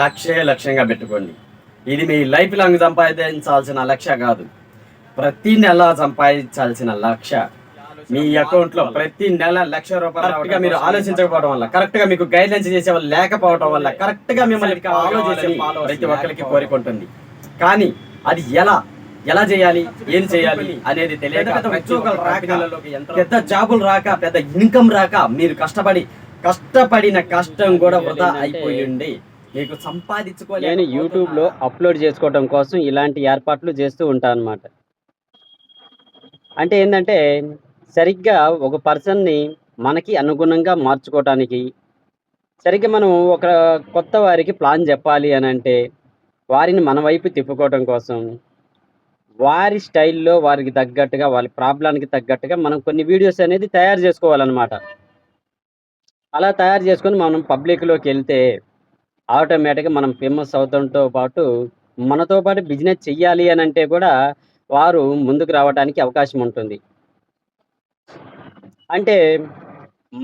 లక్ష్యే లక్ష్యంగా పెట్టుకోండి. ఇది మీ లైఫ్ లాంగ్ సంపాదించాల్సిన లక్ష్య కాదు. ప్రతి నెల సంపాదించాల్సిన లక్ష్య. మీ అకౌంట్లో ప్రతి నెల లక్ష రూపాయలు మీరు ఆలోచించకపోవడం వల్ల కరెక్ట్గా మీకు గైడ్లైన్స్ చేసే వాళ్ళు లేకపోవడం వల్ల కరెక్ట్గా మిమ్మల్ని ఫాలో చేసే ప్రతి ఒక్కరికి కోరిక ఉంటుంది. కానీ అది ఎలా ఎలా చేయాలి ఏం చేయాలి అనేది తెలియక పెద్ద ఉద్యోగాలు రాక పెద్ద జాబులు రాక పెద్ద ఇన్కమ్ రాక మీరు కష్టపడి కష్టపడిన కష్టం కూడా వృధా అయిపోయింది. మీకు సంపాదించుకోలే నేను యూట్యూబ్లో అప్లోడ్ చేసుకోవడం కోసం ఇలాంటి ఏర్పాట్లు చేస్తూ ఉంటాను అనమాట అంటే ఏంటంటే సరిగ్గా ఒక పర్సన్ని మనకి అనుగుణంగా మార్చుకోవటానికి సరిగ్గా మనం ఒక కొత్త వారికి ప్లాన్ చెప్పాలి అని అంటే వారిని మన వైపు తిప్పుకోవడం కోసం వారి స్టైల్లో వారికి తగ్గట్టుగా వాళ్ళ ప్రాబ్లానికి తగ్గట్టుగా మనం కొన్ని వీడియోస్ అనేది తయారు చేసుకోవాలన్నమాట. అలా తయారు చేసుకొని మనం పబ్లిక్లోకి వెళ్తే ఆటోమేటిక్గా మనం ఫేమస్ అవడంతో పాటు మనతో పాటు బిజినెస్ చెయ్యాలి అని అంటే కూడా వారు ముందుకు రావడానికి అవకాశం ఉంటుంది. అంటే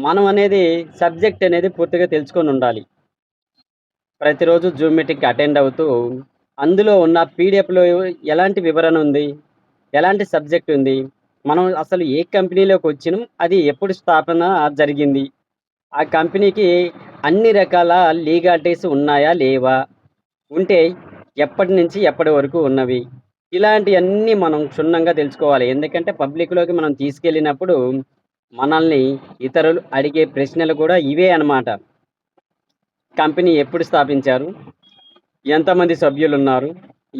మనం అనేది సబ్జెక్ట్ అనేది పూర్తిగా తెలుసుకొని ఉండాలి. ప్రతిరోజు జూమ్ మీటింగ్కి అటెండ్ అవుతూ అందులో ఉన్న పీడిఎఫ్లో ఎలాంటి వివరణ ఉంది? ఎలాంటి సబ్జెక్ట్ ఉంది? మనం అసలు ఏ కంపెనీలోకి వచ్చినాం? అది ఎప్పుడు స్థాపన జరిగింది? ఆ కంపెనీకి అన్ని రకాల లీగాలిటీస్ ఉన్నాయా లేవా? ఉంటే ఎప్పటి నుంచి ఎప్పటి వరకు ఉన్నవి? ఇలాంటివన్నీ మనం క్షుణ్ణంగా తెలుసుకోవాలి. ఎందుకంటే పబ్లిక్లోకి మనం తీసుకెళ్ళినప్పుడు మనల్ని ఇతరులు అడిగే ప్రశ్నలు కూడా ఇవే అన్నమాట. కంపెనీ ఎప్పుడు స్థాపించారు? ఎంతమంది సభ్యులు ఉన్నారు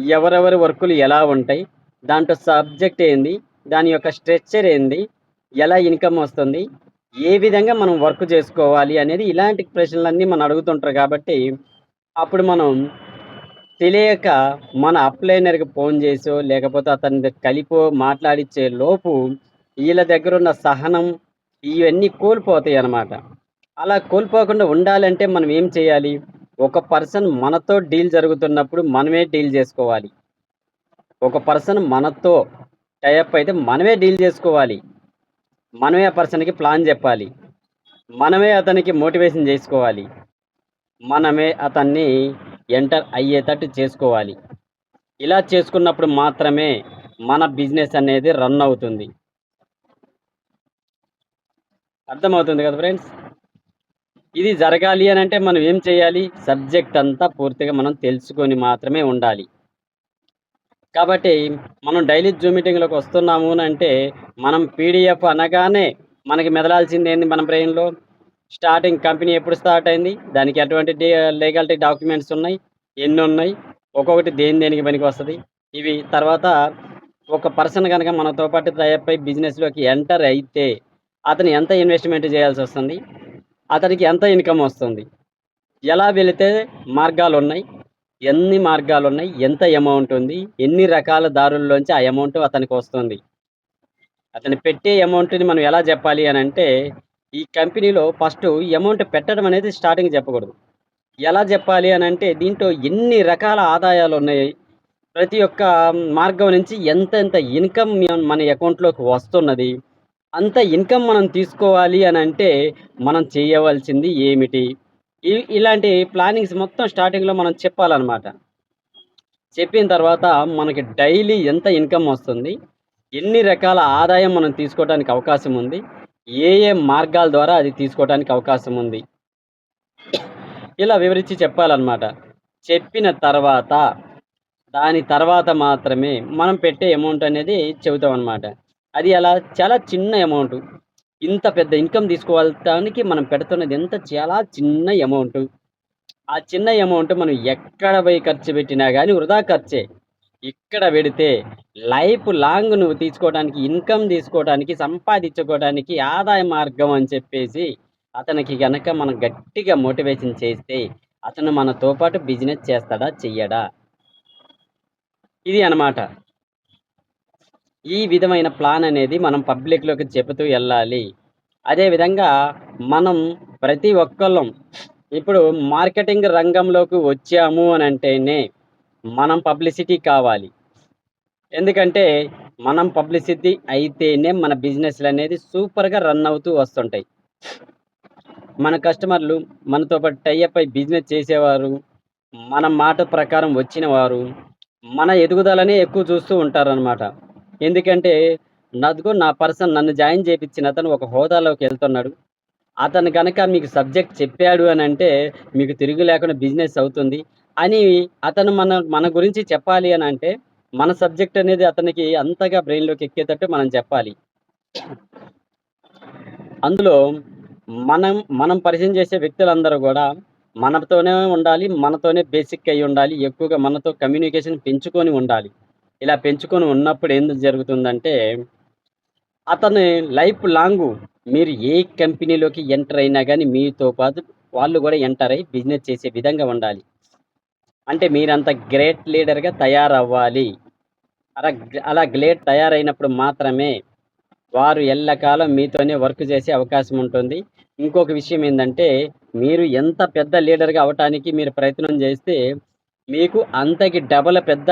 ఎవరెవరి వర్కులు ఎలా ఉంటాయి? దాంట్లో సబ్జెక్ట్ ఏంది? దాని యొక్క స్ట్రక్చర్ ఏంది? ఎలా ఇన్కమ్ వస్తుంది? ఏ విధంగా మనం వర్క్ చేసుకోవాలి అనేది ఇలాంటి ప్రశ్నలన్నీ మనం అడుగుతుంటారు కాబట్టి అప్పుడు మనం తెలియక మన అప్లైనర్కి ఫోన్ చేసో లేకపోతే అతని కలిపో మాట్లాడిచ్చే లోపు వీళ్ళ దగ్గర ఉన్న సహనం ఇవన్నీ కోల్పోతాయి అన్నమాట. అలా కోల్పోకుండా ఉండాలంటే మనం ఏం చేయాలి? ఒక పర్సన్ మనతో డీల్ జరుగుతున్నప్పుడు మనమే డీల్ చేసుకోవాలి. ఒక పర్సన్ మనతో టైప్ అయితే మనమే డీల్ చేసుకోవాలి. మనమే ఆ పర్సన్కి ప్లాన్ చెప్పాలి. మనమే అతనికి మోటివేషన్ చేసుకోవాలి. మనమే అతన్ని ఎంటర్ అయ్యేటట్టు చేసుకోవాలి. ఇలా చేసుకున్నప్పుడు మాత్రమే మన బిజినెస్ అనేది రన్ అవుతుంది. అర్థమవుతుంది కదా ఫ్రెండ్స్? ఇది జరగాలి అని అంటే మనం ఏం చేయాలి? సబ్జెక్ట్ అంతా పూర్తిగా మనం తెలుసుకొని మాత్రమే ఉండాలి. కాబట్టి మనం డైలీ జూమ్ మీటింగ్లోకి వస్తున్నాము అని అంటే మనం పీడిఎఫ్ అనగానే మనకి మెదలాల్సింది ఏంది మన బ్రెయిన్లో? స్టార్టింగ్ కంపెనీ ఎప్పుడు స్టార్ట్ అయింది? దానికి ఎటువంటి లీగాలిటీ డాక్యుమెంట్స్ ఉన్నాయి? ఎన్ని ఉన్నాయి? ఒక్కొక్కటి దేని దేనికి పనికి వస్తుంది? ఇవి తర్వాత ఒక పర్సన్ కనుక మనతో పాటు టైప్ బిజినెస్లోకి ఎంటర్ అయితే అతను ఎంత ఇన్వెస్ట్మెంట్ చేయాల్సి వస్తుంది? అతనికి ఎంత ఇన్కమ్ వస్తుంది? ఎలా వెళితే మార్గాలు ఉన్నాయి? ఎన్ని మార్గాలు ఉన్నాయి ఎంత అమౌంట్ ఉంది ఎన్ని రకాల దారుల్లోంచి ఆ అమౌంట్ అతనికి వస్తుంది. అతను పెట్టే అమౌంట్ని మనం ఎలా చెప్పాలి అని అంటే ఈ కంపెనీలో ఫస్ట్ అమౌంట్ పెట్టడం అనేది స్టార్టింగ్ చెప్పకూడదు. ఎలా చెప్పాలి అని అంటే దీంట్లో ఎన్ని రకాల ఆదాయాలు ఉన్నాయి ప్రతి ఒక్క మార్గం నుంచి ఎంత ఎంత ఇన్కమ్ మన అకౌంట్లోకి వస్తున్నది అంత ఇన్కమ్ మనం తీసుకోవాలి అని అంటే మనం చేయవలసింది ఏమిటి? ఇలాంటి ప్లానింగ్స్ మొత్తం స్టార్టింగ్లో మనం చెప్పాలన్నమాట. చెప్పిన తర్వాత మనకి డైలీ ఎంత ఇన్కమ్ వస్తుంది ఎన్ని రకాల ఆదాయం మనం తీసుకోవడానికి అవకాశం ఉంది ఏ ఏ మార్గాల ద్వారా అది తీసుకోవడానికి అవకాశం ఉంది. ఇలా వివరించి చెప్పాలన్నమాట. చెప్పిన తర్వాత దాని తర్వాత మాత్రమే మనం పెట్టే అమౌంట్ అనేది చెబుతాం అనమాట అది అలా చాలా చిన్న అమౌంట్. ఇంత పెద్ద ఇన్కమ్ తీసుకోవడానికి మనం పెడుతున్నది ఎంత చాలా చిన్న అమౌంట్. ఆ చిన్న అమౌంట్ మనం ఎక్కడ పోయి ఖర్చు పెట్టినా కానీ వృధా ఖర్చే. ఇక్కడ పెడితే లైఫ్ లాంగ్ నువ్వు తీసుకోవడానికి ఇన్కమ్ తీసుకోవడానికి సంపాదించుకోవడానికి ఆదాయ మార్గం అని చెప్పేసి అతనికి గనక మనం గట్టిగా మోటివేషన్ చేస్తే అతను మనతో పాటు బిజినెస్ చేస్తాడా చెయ్యడా? ఇది అన్నమాట. ఈ విధమైన ప్లాన్ అనేది మనం పబ్లిక్లోకి చెబుతూ వెళ్ళాలి. అదేవిధంగా మనం ప్రతి ఒక్కళ్ళం ఇప్పుడు మార్కెటింగ్ రంగంలోకి వచ్చాము అని అంటేనే మనం పబ్లిసిటీ కావాలి. ఎందుకంటే మనం పబ్లిసిటీ అయితేనే మన బిజినెస్లు అనేది సూపర్గా రన్ అవుతూ వస్తుంటాయి. మన కస్టమర్లు మనతో పాటు టైఅప్ అయి బిజినెస్ చేసేవారు మన మాట ప్రకారం వచ్చిన వారు మన ఎదుగుదలనే ఎక్కువ చూస్తూ ఉంటారనమాట ఎందుకంటే నదుగు నా పర్సన్ నన్ను జాయిన్ చేయించిన అతను ఒక హోదాలోకి వెళ్తున్నాడు. అతను కనుక మీకు సబ్జెక్ట్ చెప్పాడు అని అంటే మీకు తిరుగు లేకుండా బిజినెస్ అవుతుంది అని అతను మన మన గురించి చెప్పాలి అని అంటే మన సబ్జెక్ట్ అనేది అతనికి అంతగా బ్రెయిన్లోకి ఎక్కేటట్టు మనం చెప్పాలి. అందులో మనం మనం పరిచయం చేసే వ్యక్తులందరూ కూడా మనతోనే ఉండాలి మనతోనే బేసిక్ అయి ఉండాలి ఎక్కువగా మనతో కమ్యూనికేషన్ పెంచుకొని ఉండాలి. ఇలా పెంచుకొని ఉన్నప్పుడు ఏం జరుగుతుందంటే అతని లైఫ్ లాంగ్ మీరు ఏ కంపెనీలోకి ఎంటర్ అయినా కానీ మీతో పాటు వాళ్ళు కూడా ఎంటర్ అయ్యి బిజినెస్ చేసే విధంగా ఉండాలి. అంటే మీరంత గ్రేట్ లీడర్గా తయారవ్వాలి. అలా అలా గ్రేట్ తయారైనప్పుడు మాత్రమే వారు ఎల్లకాలం మీతోనే వర్క్ చేసే అవకాశం ఉంటుంది. ఇంకొక విషయం ఏంటంటే మీరు ఎంత పెద్ద లీడర్గా అవటానికి మీరు ప్రయత్నం చేస్తే మీకు అంతకి డబల్ పెద్ద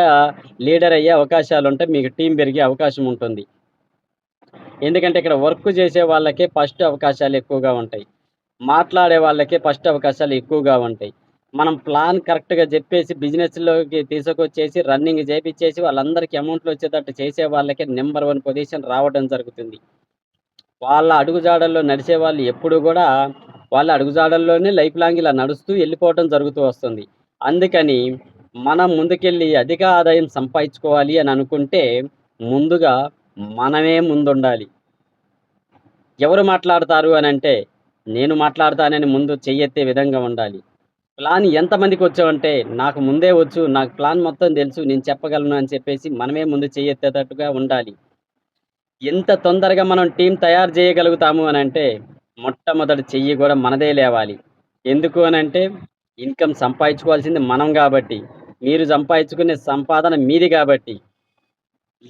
లీడర్ అయ్యే అవకాశాలు ఉంటాయి మీకు టీం పెరిగే అవకాశం ఉంటుంది. ఎందుకంటే ఇక్కడ వర్క్ చేసే వాళ్ళకే ఫస్ట్ అవకాశాలు ఎక్కువగా ఉంటాయి. మాట్లాడే వాళ్ళకే ఫస్ట్ అవకాశాలు ఎక్కువగా ఉంటాయి. మనం ప్లాన్ కరెక్ట్గా చెప్పేసి బిజినెస్లోకి తీసుకొచ్చేసి రన్నింగ్ చేపించేసి వాళ్ళందరికీ అమౌంట్లు వచ్చేటట్టు చేసే వాళ్ళకే నెంబర్ వన్ పొజిషన్ రావడం జరుగుతుంది. వాళ్ళ అడుగుజాడల్లో నడిచే వాళ్ళు ఎప్పుడు కూడా వాళ్ళ అడుగుజాడల్లోనే లైఫ్ లాంగ్ ఇలా నడుస్తూ వెళ్ళిపోవడం జరుగుతూ వస్తుంది. అందుకని మనం ముందుకెళ్ళి అధిక ఆదాయం సంపాదించుకోవాలి అని అనుకుంటే ముందుగా మనమే ముందుండాలి. ఎవరు మాట్లాడతారు అని అంటే నేను మాట్లాడతానని ముందు చెయ్యెత్తే విధంగా ఉండాలి. ప్లాన్ ఎంతమందికి వచ్చావంటే నాకు ముందే వచ్చు నాకు ప్లాన్ మొత్తం తెలుసు నేను చెప్పగలను అని చెప్పేసి మనమే ముందు చెయ్యెత్తేటట్టుగా ఉండాలి. ఎంత తొందరగా మనం టీం తయారు చేయగలుగుతాము అని అంటే మొట్టమొదటి చెయ్యి కూడా మనదే లేవాలి. ఎందుకు అని అంటే ఇన్కమ్ సంపాదించుకోవాల్సింది మనం కాబట్టి మీరు సంపాదించుకునే సంపాదన మీది కాబట్టి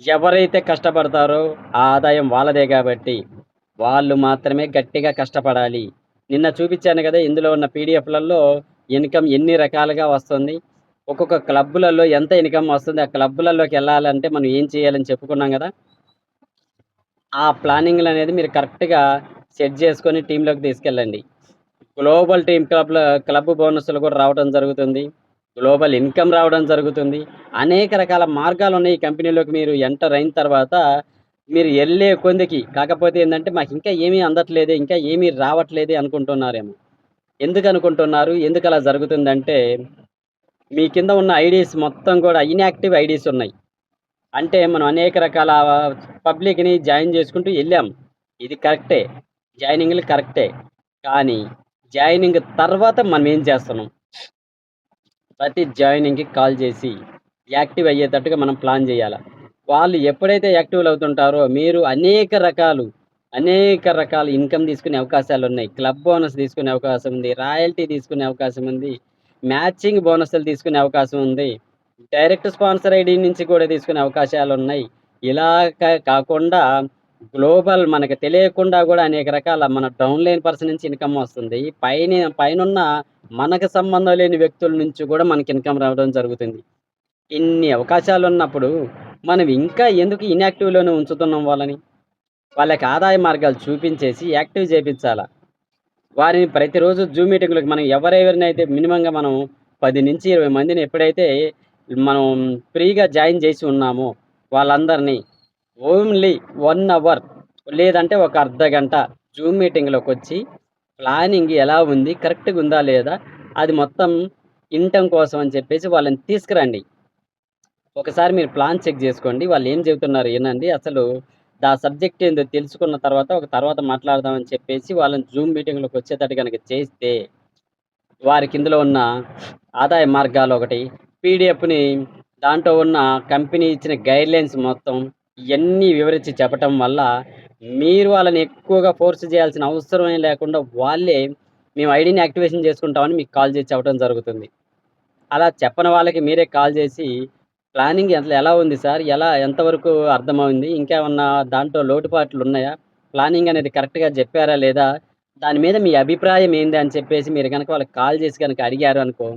ఎవరైతే కష్టపడతారో ఆ ఆదాయం వాళ్ళదే కాబట్టి వాళ్ళు మాత్రమే గట్టిగా కష్టపడాలి. నిన్న చూపించాను కదా ఇందులో ఉన్న పీడిఎఫ్లలో ఇన్కమ్ ఎన్ని రకాలుగా వస్తుంది ఒక్కొక్క క్లబ్బులలో ఎంత ఇన్కమ్ వస్తుంది ఆ క్లబ్బులలోకి వెళ్ళాలంటే మనం ఏం చేయాలని చెప్పుకున్నాం కదా ఆ ప్లానింగ్లు అనేది మీరు కరెక్ట్గా సెట్ చేసుకొని టీంలోకి తీసుకెళ్ళండి. గ్లోబల్ టీమ్ క్లబ్ల క్లబ్ బోనస్లు కూడా రావడం జరుగుతుంది. గ్లోబల్ ఇన్కమ్ రావడం జరుగుతుంది. అనేక రకాల మార్గాలు ఉన్నాయి ఈ కంపెనీలోకి మీరు ఎంటర్ అయిన తర్వాత. మీరు వెళ్ళే కొందికి కాకపోతే ఏంటంటే మాకు ఇంకా ఏమీ అందట్లేదు ఇంకా ఏమీ రావట్లేదు అనుకుంటున్నారేమో. ఎందుకు అనుకుంటున్నారు? ఎందుకు అలా జరుగుతుందంటే మీ కింద ఉన్న ఐడీస్ మొత్తం కూడా ఇన్యాక్టివ్ ఐడీస్ ఉన్నాయి. అంటే మనం అనేక రకాల పబ్లిక్ని జాయిన్ చేసుకుంటూ వెళ్ళాం. ఇది కరెక్టే. జాయినింగ్లు కరెక్టే. కానీ జాయినింగ్ తర్వాత మనం ఏం చేస్తున్నాం? ప్రతి జాయినింగ్కి కాల్ చేసి యాక్టివ్ అయ్యేటట్టుగా మనం ప్లాన్ చేయాలి? వాళ్ళు ఎప్పుడైతే యాక్టివ్ అవుతుంటారో మీరు అనేక రకాలు అనేక రకాల ఇన్కమ్ తీసుకునే అవకాశాలు ఉన్నాయి. క్లబ్ బోనస్ తీసుకునే అవకాశం ఉంది రాయల్టీ తీసుకునే అవకాశం ఉంది మ్యాచింగ్ బోనస్లు తీసుకునే అవకాశం ఉంది డైరెక్ట్ స్పాన్సర్ ఐడి నుంచి కూడా తీసుకునే అవకాశాలు ఉన్నాయి. ఇలా కాకుండా గ్లోబల్ మనకు తెలియకుండా కూడా అనేక రకాల మన డౌన్ లైన్ పర్సన్ నుంచి ఇన్కమ్ వస్తుంది. పైన పైన మనకు సంబంధం లేని వ్యక్తుల నుంచి కూడా మనకి ఇన్కమ్ రావడం జరుగుతుంది. ఇన్ని అవకాశాలు ఉన్నప్పుడు మనం ఇంకా ఎందుకు ఇన్యాక్టివ్లోనే ఉంచుతున్నాం వాళ్ళని? వాళ్ళకి ఆదాయ మార్గాలు చూపించేసి యాక్టివ్ చేయించాలా వారిని ప్రతిరోజు జూమ్ మీటింగ్లకు మనం ఎవరెవరినైతే మినిమంగా మనం పది నుంచి ఇరవై మందిని ఎప్పుడైతే మనం ఫ్రీగా జాయిన్ చేసి ఉన్నామో వాళ్ళందరినీ ఓన్లీ వన్ అవర్ లేదంటే ఒక అర్ధ గంట జూమ్ మీటింగ్లోకి వచ్చి ప్లానింగ్ ఎలా ఉంది కరెక్ట్గా ఉందా లేదా అది మొత్తం వినటం కోసం అని చెప్పేసి వాళ్ళని తీసుకురండి. ఒకసారి మీరు ప్లాన్ చెక్ చేసుకోండి వాళ్ళు ఏం చెబుతున్నారు ఏనండి అసలు దా సబ్జెక్ట్ ఏందో తెలుసుకున్న తర్వాత ఒక తర్వాత మాట్లాడదామని చెప్పేసి వాళ్ళని జూమ్ మీటింగ్లోకి వచ్చేటట్టు కనుక చేస్తే వారికి ఇందులో ఉన్న ఆదాయ మార్గాలు ఒకటి పీడిఎఫ్ని దాంట్లో ఉన్న కంపెనీ ఇచ్చిన గైడ్లైన్స్ మొత్తం ఇవన్నీ వివరించి చెప్పటం వల్ల మీరు వాళ్ళని ఎక్కువగా ఫోర్స్ చేయాల్సిన అవసరమే లేకుండా వాళ్ళే మేము ఐడిని యాక్టివేషన్ చేసుకుంటామని మీకు కాల్ చేసి చెప్పడం జరుగుతుంది. అలా చెప్పని వాళ్ళకి మీరే కాల్ చేసి ప్లానింగ్ ఎంత ఎలా ఉంది సార్? ఎలా ఎంతవరకు అర్థమైంది? ఇంకేమన్నా దాంట్లో లోటుపాట్లు ఉన్నాయా? ప్లానింగ్ అనేది కరెక్ట్గా చెప్పారా లేదా? దాని మీద మీ అభిప్రాయం ఏంది? అని చెప్పేసి మీరు కనుక వాళ్ళకి కాల్ చేసి కనుక అడిగారు అనుకో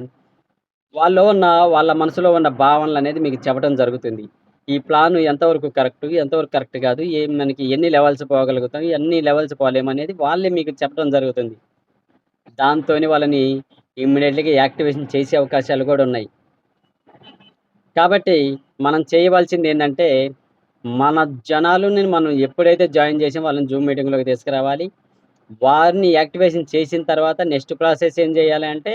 వాళ్ళు ఉన్న వాళ్ళ మనసులో ఉన్న భావనలు అనేది మీకు చెప్పడం జరుగుతుంది. ఈ ప్లాన్ ఎంతవరకు కరెక్ట్ ఎంతవరకు కరెక్ట్ కాదు ఏ మనకి ఎన్ని లెవెల్స్ పోగలుగుతాం ఎన్ని లెవెల్స్ పోలేమనేది వాళ్ళే మీకు చెప్పడం జరుగుతుంది. దాంతో వాళ్ళని ఇమ్మీడియట్గా యాక్టివేషన్ చేసే అవకాశాలు కూడా ఉన్నాయి. కాబట్టి మనం చేయవలసింది ఏంటంటే మన జనాలని మనం ఎప్పుడైతే జాయిన్ చేసామో వాళ్ళని జూమ్ మీటింగ్లోకి తీసుకురావాలి. వారిని యాక్టివేషన్ చేసిన తర్వాత నెక్స్ట్ ప్రాసెస్ ఏం చేయాలి అంటే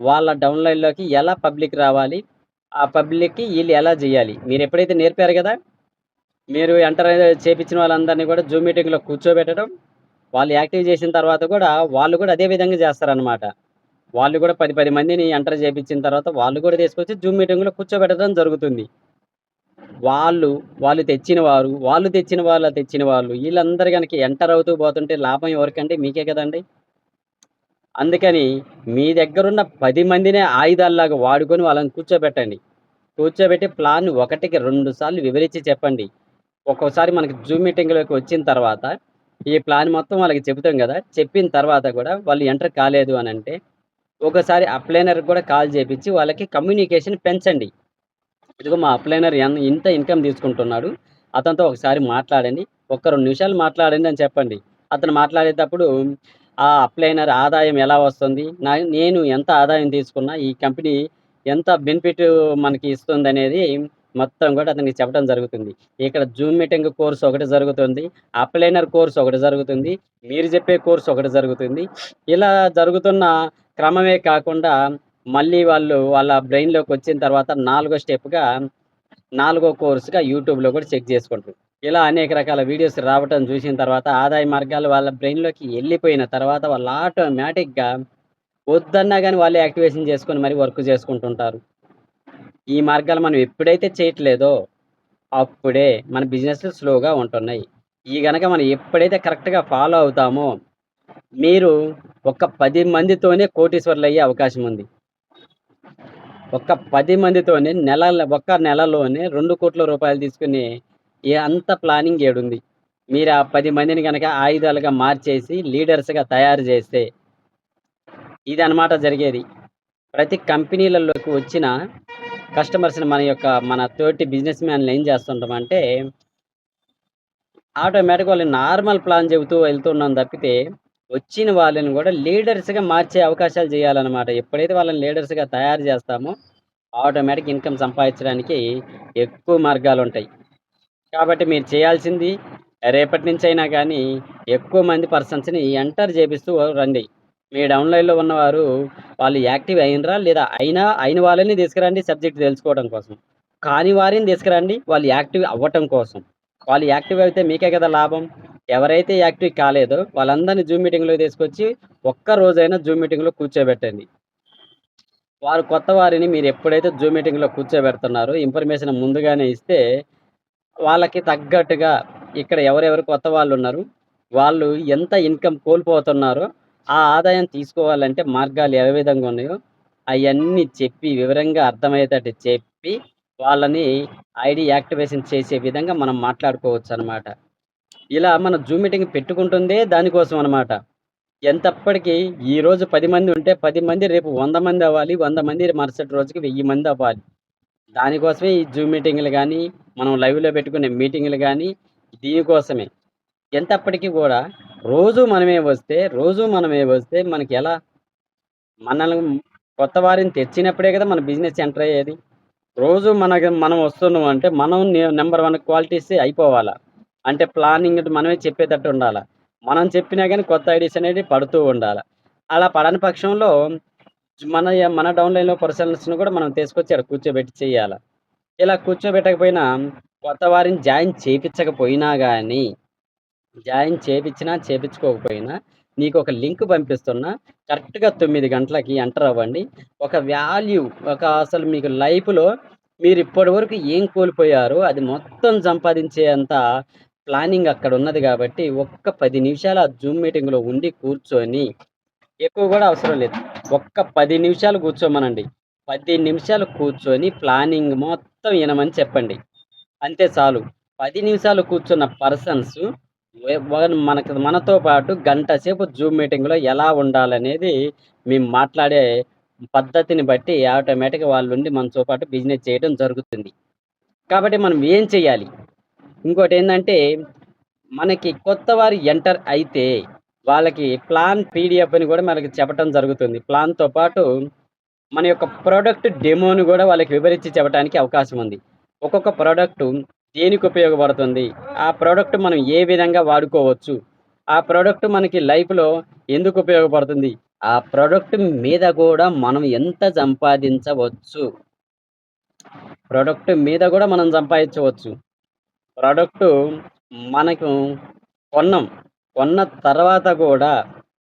వాళ్ళ డౌన్లైన్లోకి ఎలా పబ్లిక్ రావాలి ఆ పబ్లిక్కి వీళ్ళు ఎలా చేయాలి? మీరు ఎప్పుడైతే నేర్పారు కదా మీరు ఎంటర్ చేపించిన వాళ్ళందరినీ కూడా జూమ్ మీటింగ్లో కూర్చోబెట్టడం వాళ్ళు యాక్టివ్ చేసిన తర్వాత కూడా వాళ్ళు కూడా అదే విధంగా చేస్తారనమాట వాళ్ళు కూడా పది పది మందిని ఎంటర్ చేపించిన తర్వాత వాళ్ళు కూడా తీసుకొచ్చి జూమ్ మీటింగ్లో కూర్చోబెట్టడం జరుగుతుంది. వాళ్ళు వాళ్ళు తెచ్చిన వారు వాళ్ళు తెచ్చిన వాళ్ళు తెచ్చిన వాళ్ళు వీళ్ళందరూ కనుక ఎంటర్ అవుతూ పోతుంటే లాభం ఎవరికంటే మీకే కదండి. అందుకని మీ దగ్గరున్న పది మందినే ఆయుధాల్లాగా వాడుకొని వాళ్ళని కూర్చోబెట్టండి. కూర్చోబెట్టి ప్లాన్ ఒకటికి రెండు సార్లు వివరించి చెప్పండి. ఒక్కోసారి మనకి జూమ్ మీటింగ్లోకి వచ్చిన తర్వాత ఈ ప్లాన్ మొత్తం వాళ్ళకి చెబుతాం కదా చెప్పిన తర్వాత కూడా వాళ్ళు ఎంటర్ కాలేదు అని అంటే ఒకసారి అప్లైనర్ కూడా కాల్ చేపించి వాళ్ళకి కమ్యూనికేషన్ పెంచండి. ఇదిగో మా అప్లైనర్ ఇంత ఇన్కమ్ తీసుకుంటున్నాడు అతనితో ఒకసారి మాట్లాడండి ఒక్క రెండు నిమిషాలు మాట్లాడండి అని చెప్పండి. అతను మాట్లాడేటప్పుడు ఆ అప్లైనర్ ఆదాయం ఎలా వస్తుంది? నా నేను ఎంత ఆదాయం తీసుకున్నా ఈ కంపెనీ ఎంత బెనిఫిట్ మనకి ఇస్తుంది అనేది మొత్తం కూడా అతనికి చెప్పడం జరుగుతుంది. ఇక్కడ జూమ్ మీటింగ్ కోర్స్ ఒకటి జరుగుతుంది అప్లైనర్ కోర్స్ ఒకటి జరుగుతుంది మీరు చెప్పే కోర్స్ ఒకటి జరుగుతుంది. ఇలా జరుగుతున్న క్రమమే కాకుండా మళ్ళీ వాళ్ళు వాళ్ళ బ్రెయిన్లోకి వచ్చిన తర్వాత నాలుగో స్టెప్గా నాలుగో కోర్సుగా యూట్యూబ్లో కూడా చెక్ చేసుకుంటారు. ఇలా అనేక రకాల వీడియోస్ రావటం చూసిన తర్వాత ఆదాయ మార్గాలు వాళ్ళ బ్రెయిన్లోకి వెళ్ళిపోయిన తర్వాత వాళ్ళు ఆటోమేటిక్గా వద్దన్నా కానీ వాళ్ళు యాక్టివేషన్ చేసుకొని మరి వర్క్ చేసుకుంటుంటారు. ఈ మార్గాలు మనం ఎప్పుడైతే చేయట్లేదో అప్పుడే మన బిజినెస్లు స్లోగా ఉంటున్నాయి. ఈ గనక మనం ఎప్పుడైతే కరెక్ట్గా ఫాలో అవుతామో మీరు ఒక పది మందితోనే కోటీశ్వర్లు అయ్యే అవకాశం ఉంది. ఒక పది మందితోనే నెల ఒక్క నెలలోనే రెండు కోట్ల రూపాయలు తీసుకుని ఏ అంత ప్లానింగ్ ఏడుంది? మీరు ఆ పది మందిని కనుక ఆయుధాలుగా మార్చేసి లీడర్స్గా తయారు చేస్తే ఇది అన్నమాట జరిగేది. ప్రతి కంపెనీలలోకి వచ్చిన కస్టమర్స్ని మన యొక్క మన తోటి బిజినెస్ మ్యాన్లు ఏం చేస్తుంటామంటే ఆటోమేటిక్ వాళ్ళు నార్మల్ ప్లాన్ చెబుతూ వెళ్తున్నాం తప్పితే వచ్చిన వాళ్ళని కూడా లీడర్స్గా మార్చే అవకాశాలు చేయాలన్నమాట. ఎప్పుడైతే వాళ్ళని లీడర్స్గా తయారు చేస్తామో ఆటోమేటిక్ ఇన్కమ్ సంపాదించడానికి ఎక్కువ మార్గాలు ఉంటాయి కాబట్టి మీరు చేయాల్సింది రేపటి నుంచి అయినా కానీ ఎక్కువ మంది పర్సన్స్ని ఎంటర్ చేపిస్తూ రండి. మీ డౌన్లైన్లో ఉన్నవారు వాళ్ళు యాక్టివ్ అయినరా లేదా అయినా అయిన వాళ్ళని తీసుకురండి సబ్జెక్ట్ తెలుసుకోవడం కోసం. కాని వారిని తీసుకురండి వాళ్ళు యాక్టివ్ అవ్వటం కోసం. వాళ్ళు యాక్టివ్ అయితే మీకే కదా లాభం. ఎవరైతే యాక్టివ్ కాలేదో వాళ్ళందరినీ జూమ్ మీటింగ్లో తీసుకొచ్చి ఒక్క రోజైనా జూమ్ మీటింగ్లో కూర్చోబెట్టండి. వారు కొత్త వారిని మీరు ఎప్పుడైతే జూమ్ మీటింగ్లో కూర్చోబెడుతున్నారో ఇన్ఫర్మేషన్ ముందుగానే ఇస్తే వాళ్ళకి తగ్గట్టుగా ఇక్కడ ఎవరెవరు కొత్త వాళ్ళు ఉన్నారు వాళ్ళు ఎంత ఇన్కమ్ కోల్పోతున్నారో ఆ ఆదాయం తీసుకోవాలంటే మార్గాలు ఏ విధంగా ఉన్నాయో అవన్నీ చెప్పి వివరంగా అర్థమయ్యేటట్టు చెప్పి వాళ్ళని ఐడి యాక్టివేషన్ చేసే విధంగా మనం మాట్లాడుకోవచ్చు అనమాట ఇలా మన జూమ్ మీటింగ్ పెట్టుకుంటుందే దానికోసం అనమాట ఎంతప్పటికీ ఈ రోజు పది మంది ఉంటే పది మంది రేపు వంద మంది అవ్వాలి వంద మంది మరుసటి రోజుకి వెయ్యి మంది అవ్వాలి. దానికోసమే ఈ జూమ్ మీటింగ్లు కానీ మనం లైవ్లో పెట్టుకునే మీటింగ్లు కానీ దీనికోసమే. ఎంతప్పటికీ కూడా రోజు మనమే వస్తే రోజు మనమే వస్తే మనకి ఎలా మనల్ని కొత్త వారిని తెచ్చినప్పుడే కదా మన బిజినెస్ ఎంటర్ అయ్యేది. రోజు మనకి మనం వస్తున్నాం అంటే మనం నెంబర్ వన్ క్వాలిటీస్ అయిపోవాలా. అంటే ప్లానింగ్ మనమే చెప్పేటట్టు ఉండాలా. మనం చెప్పినా కానీ కొత్త ఐడియాస్ అనేది పడుతూ ఉండాలి. అలా పడని పక్షంలో మన మన డౌన్లైన్లో పర్సనల్స్ని కూడా మనం తీసుకొచ్చి అక్కడ కూర్చోబెట్టి చేయాలి? ఇలా కూర్చోబెట్టకపోయినా కొత్త వారిని జాయిన్ చేయించకపోయినా కానీ జాయిన్ చేపించినా చేపించుకోకపోయినా నీకు ఒక లింక్ పంపిస్తున్నా కరెక్ట్గా తొమ్మిది గంటలకి ఎంటర్ అవ్వండి. ఒక వాల్యూ ఒక అసలు మీకు లైఫ్లో మీరు ఇప్పటి వరకు ఏం కోల్పోయారో అది మొత్తం సంపాదించేంత ప్లానింగ్ అక్కడ ఉన్నది కాబట్టి ఒక్క పది నిమిషాలు ఆ జూమ్ మీటింగ్లో ఉండి కూర్చొని ఎక్కువ కూడా అవసరం లేదు. ఒక్క పది నిమిషాలు కూర్చోమనండి. పది నిమిషాలు కూర్చొని ప్లానింగ్ మొత్తం వినమని చెప్పండి. అంతే చాలు. పది నిమిషాలు కూర్చున్న పర్సన్స్ మనకు మనతో పాటు గంట సేపు జూమ్ మీటింగ్లో ఎలా ఉండాలనేది మేము మాట్లాడే పద్ధతిని బట్టి ఆటోమేటిక్గా వాళ్ళు ఉండి మనతో పాటు బిజినెస్ చేయడం జరుగుతుంది. కాబట్టి మనం ఏం చేయాలి? ఇంకోటి ఏంటంటే మనకి కొత్త వారు ఎంటర్ అయితే వాళ్ళకి ప్లాన్ పీడిఎఫ్ అని కూడా మనకి చెప్పడం జరుగుతుంది. ప్లాన్తో పాటు మన యొక్క ప్రోడక్ట్ డెమోను కూడా వాళ్ళకి వివరించి చెప్పడానికి అవకాశం ఉంది. ఒక్కొక్క ప్రోడక్ట్ దేనికి ఉపయోగపడుతుంది? ఆ ప్రోడక్ట్ మనం ఏ విధంగా వాడుకోవచ్చు? ఆ ప్రోడక్ట్ మనకి లైఫ్లో ఎందుకు ఉపయోగపడుతుంది? ఆ ప్రోడక్ట్ మీద కూడా మనం ఎంత సంపాదించవచ్చు? ప్రోడక్ట్ మీద కూడా మనం సంపాదించవచ్చు. ప్రోడక్ట్ మనకు కొన్నాం. కొన్న తర్వాత కూడా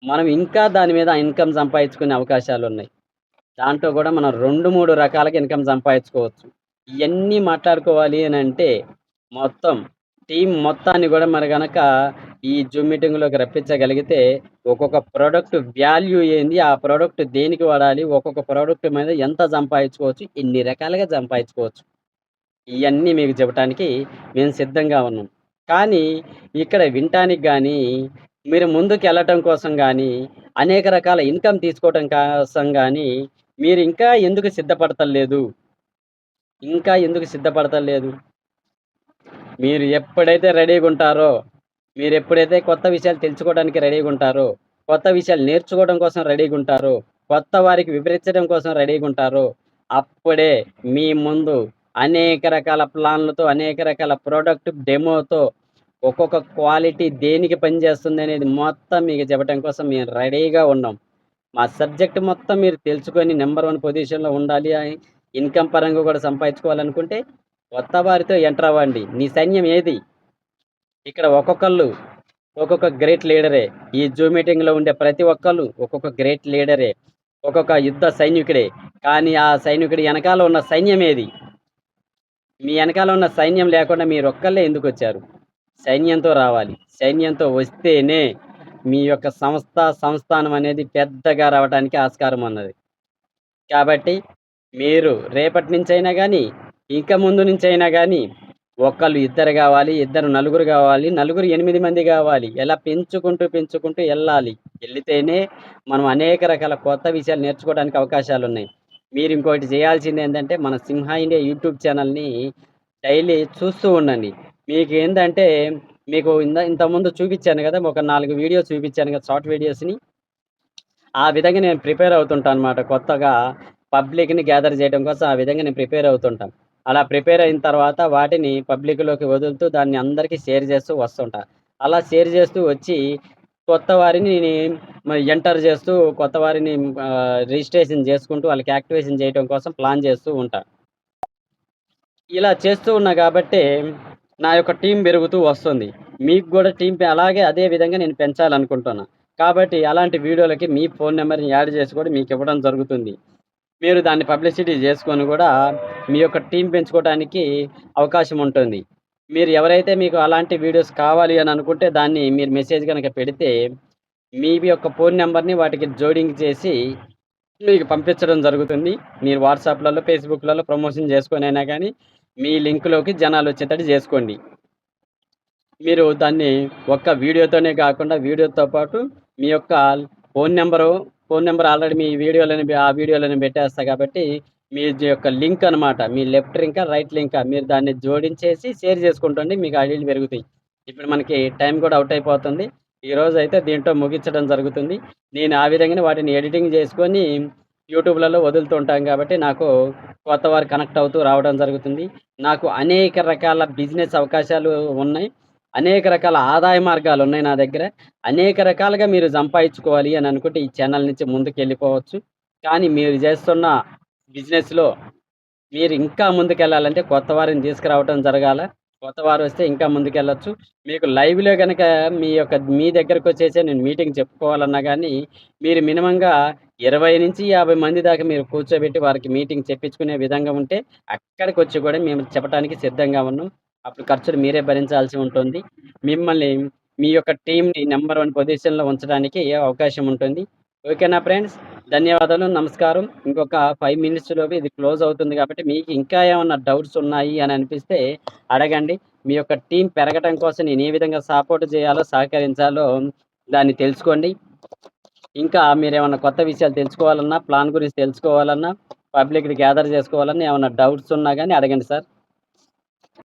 మనం ఇంకా దాని మీద ఇన్కమ్ సంపాదించుకునే అవకాశాలు ఉన్నాయి దాంట్లో కూడా మనం రెండు మూడు రకాలకి ఇన్కమ్ సంపాదించుకోవచ్చు. ఇవన్నీ మాట్లాడుకోవాలి అని అంటే మొత్తం టీం మొత్తాన్ని కూడా మరి కనుక ఈ జూమ్ మీటింగ్లోకి రప్పించగలిగితే ఒక్కొక్క ప్రోడక్ట్ వాల్యూ ఏంది ఆ ప్రోడక్ట్ దేనికి వాడాలి ఒక్కొక్క ప్రోడక్ట్ మీద ఎంత సంపాదించుకోవచ్చు ఎన్ని రకాలుగా సంపాదించుకోవచ్చు. ఇవన్నీ మీకు చెప్పడానికి మేము సిద్ధంగా ఉన్నాం. కానీ ఇక్కడ వినటానికి కానీ మీరు ముందుకు వెళ్ళటం కోసం కానీ అనేక రకాల ఇన్కమ్ తీసుకోవటం కోసం కానీ మీరు ఇంకా ఎందుకు సిద్ధపడతలేదు ఇంకా ఎందుకు సిద్ధపడతలేదు మీరు ఎప్పుడైతే రెడీగా ఉంటారో మీరు ఎప్పుడైతే కొత్త విషయాలు తెలుసుకోవడానికి రెడీగా ఉంటారో కొత్త విషయాలు నేర్చుకోవడం కోసం రెడీగా ఉంటారో కొత్త వారికి వివరించడం కోసం రెడీగా ఉంటారో అప్పుడే మీ ముందు అనేక రకాల ప్లాన్లతో అనేక రకాల ప్రోడక్ట్ డెమోతో ఒక్కొక్క క్వాలిటీ దేనికి పనిచేస్తుంది అనేది మొత్తం మీకు చెప్పడం కోసం మేము రెడీగా ఉన్నాం. మా సబ్జెక్ట్ మొత్తం మీరు తెలుసుకొని నెంబర్ వన్ పొజిషన్లో ఉండాలి ఇన్కమ్ పరంగా కూడా సంపాదించుకోవాలనుకుంటే కొత్త వారితో ఎంటర్ అవ్వండి. నీ సైన్యం ఏది? ఇక్కడ ఒక్కొక్కళ్ళు ఒక్కొక్క గ్రేట్ లీడరే ఈ జూ మీటింగ్లో ఉండే ప్రతి ఒక్కళ్ళు ఒక్కొక్క గ్రేట్ లీడరే ఒక్కొక్క యుద్ధ సైనికుడే. కానీ ఆ సైనికుడి వెనకాల ఉన్న సైన్యం ఏది? మీ వెనకాల ఉన్న సైన్యం లేకుండా మీరు ఒక్కళ్ళే ఎందుకు వచ్చారు సైన్యంతో రావాలి. సైన్యంతో వస్తేనే మీ యొక్క సంస్థ సంస్థానం అనేది పెద్దగా రావడానికి ఆస్కారం ఉన్నది. కాబట్టి మీరు రేపటి నుంచైనా అయినా కానీ ఇంకా ముందు నుంచి అయినా కానీ ఒకళ్ళు ఇద్దరు కావాలి ఇద్దరు నలుగురు కావాలి నలుగురు ఎనిమిది మంది కావాలి. ఎలా పెంచుకుంటూ పెంచుకుంటూ వెళ్ళాలి. వెళితేనే మనం అనేక రకాల కొత్త విషయాలు నేర్చుకోవడానికి అవకాశాలు ఉన్నాయి మీరు ఇంకోటి చేయాల్సింది ఏంటంటే మన సింహ ఇండియా యూట్యూబ్ ఛానల్ని డైలీ చూస్తూ ఉండండి. మీకు ఏంటంటే మీకు ఇంత ఇంతకుముందు చూపించాను కదా ఒక నాలుగు వీడియోస్ చూపించాను కదా షార్ట్ వీడియోస్ని. ఆ విధంగా నేను ప్రిపేర్ అవుతుంటాను అనమాట కొత్తగా పబ్లిక్ని గ్యాదర్ చేయడం కోసం ఆ విధంగా నేను ప్రిపేర్ అవుతుంటాను. అలా ప్రిపేర్ అయిన తర్వాత వాటిని పబ్లిక్లోకి వదులుతూ దాన్ని అందరికీ షేర్ చేస్తూ వస్తుంటా. అలా షేర్ చేస్తూ వచ్చి కొత్త వారిని ఎంటర్ చేస్తూ కొత్త వారిని రిజిస్ట్రేషన్ చేసుకుంటూ వాళ్ళకి యాక్టివేషన్ చేయడం కోసం ప్లాన్ చేస్తూ ఉంటా. ఇలా చేస్తూ ఉన్నా కాబట్టి నా యొక్క టీం పెరుగుతూ వస్తుంది. మీకు కూడా టీం అలాగే అదే విధంగా నేను పెంచాలనుకుంటున్నా. కాబట్టి అలాంటి వీడియోలకి మీ ఫోన్ నెంబర్ని యాడ్ చేసి కూడా మీకు ఇవ్వడం జరుగుతుంది. మీరు దాన్ని పబ్లిసిటీ చేసుకొని కూడా మీ యొక్క టీం పెంచుకోవడానికి అవకాశం ఉంటుంది. మీరు ఎవరైతే మీకు అలాంటి వీడియోస్ కావాలి అని అనుకుంటే దాన్ని మీరు మెసేజ్ కనుక పెడితే మీ యొక్క ఫోన్ నెంబర్ని వాటికి జోడింగ్ చేసి మీకు పంపించడం జరుగుతుంది. మీరు వాట్సాప్లలో ఫేస్బుక్లలో ప్రమోషన్ చేసుకొని అయినా కానీ మీ లింక్లోకి జనాలు వచ్చేటట్టు చేసుకోండి. మీరు దాన్ని ఒక్క వీడియోతోనే కాకుండా వీడియోతో పాటు మీ యొక్క phone number phone number already మీ వీడియోలని ఆ వీడియోలని పెట్టేస్తా కాబట్టి మీ యొక్క లింక్ అన్నమాట. మీ లెఫ్ట్ లింకా రైట్ లింకా మీరు దాన్ని జోడించేసి షేర్ చేసుకుంటుండి మీకు ఐడియాలు పెరుగుతాయి. ఇప్పుడు మనకి టైం కూడా అవుట్ అయిపోతుంది. ఈరోజు అయితే దీంట్లో ముగించడం జరుగుతుంది. నేను ఆ విధంగానే వాటిని ఎడిటింగ్ చేసుకొని యూట్యూబ్లలో వదులుతుంటాం కాబట్టి నాకు కొత్త వారు కనెక్ట్ అవుతూ రావడం జరుగుతుంది. నాకు అనేక రకాల బిజినెస్ అవకాశాలు ఉన్నాయి. అనేక రకాల ఆదాయ మార్గాలు ఉన్నాయి నా దగ్గర. అనేక రకాలుగా మీరు సంపాదించుకోవాలి అని అనుకుంటే ఈ ఛానల్ నుంచి ముందుకు వెళ్ళిపోవచ్చు కానీ మీరు చేస్తున్న బిజినెస్లో మీరు ఇంకా ముందుకెళ్ళాలంటే కొత్త వారిని తీసుకురావడం జరగాల. కొత్త వారు వస్తే ఇంకా ముందుకెళ్ళచ్చు. మీకు లైవ్లో కనుక మీ యొక్క మీ దగ్గరకు వచ్చేసి నేను మీటింగ్ చెప్పుకోవాలన్నా కానీ మీరు మినిమంగా ఇరవై నుంచి యాభై మంది దాకా మీరు కూర్చోబెట్టి వారికి మీటింగ్ చెప్పించుకునే విధంగా ఉంటే అక్కడికి వచ్చి కూడా మేము చెప్పడానికి సిద్ధంగా ఉన్నాం. అప్పుడు ఖర్చులు మీరే భరించాల్సి ఉంటుంది. మిమ్మల్ని మీ యొక్క టీంని నెంబర్ వన్ పొజిషన్లో ఉంచడానికి అవకాశం ఉంటుంది. ఓకేనా ఫ్రెండ్స్ ధన్యవాదాలు నమస్కారం. ఇంకొక ఫైవ్ మినిట్స్ లోపు ఇది క్లోజ్ అవుతుంది కాబట్టి మీకు ఇంకా ఏమన్నా డౌట్స్ ఉన్నాయి అని అనిపిస్తే అడగండి. మీ యొక్క టీం పెరగటం కోసం నేను ఏ విధంగా సపోర్ట్ చేయాలో సహకరించాలో దాన్ని తెలుసుకోండి. ఇంకా మీరు ఏమైనా కొత్త విషయాలు తెలుసుకోవాలన్నా ప్లాన్ గురించి తెలుసుకోవాలన్నా పబ్లిక్ని గ్యాదర్ చేసుకోవాలన్నా ఏమన్నా డౌట్స్ ఉన్నా కానీ అడగండి సార్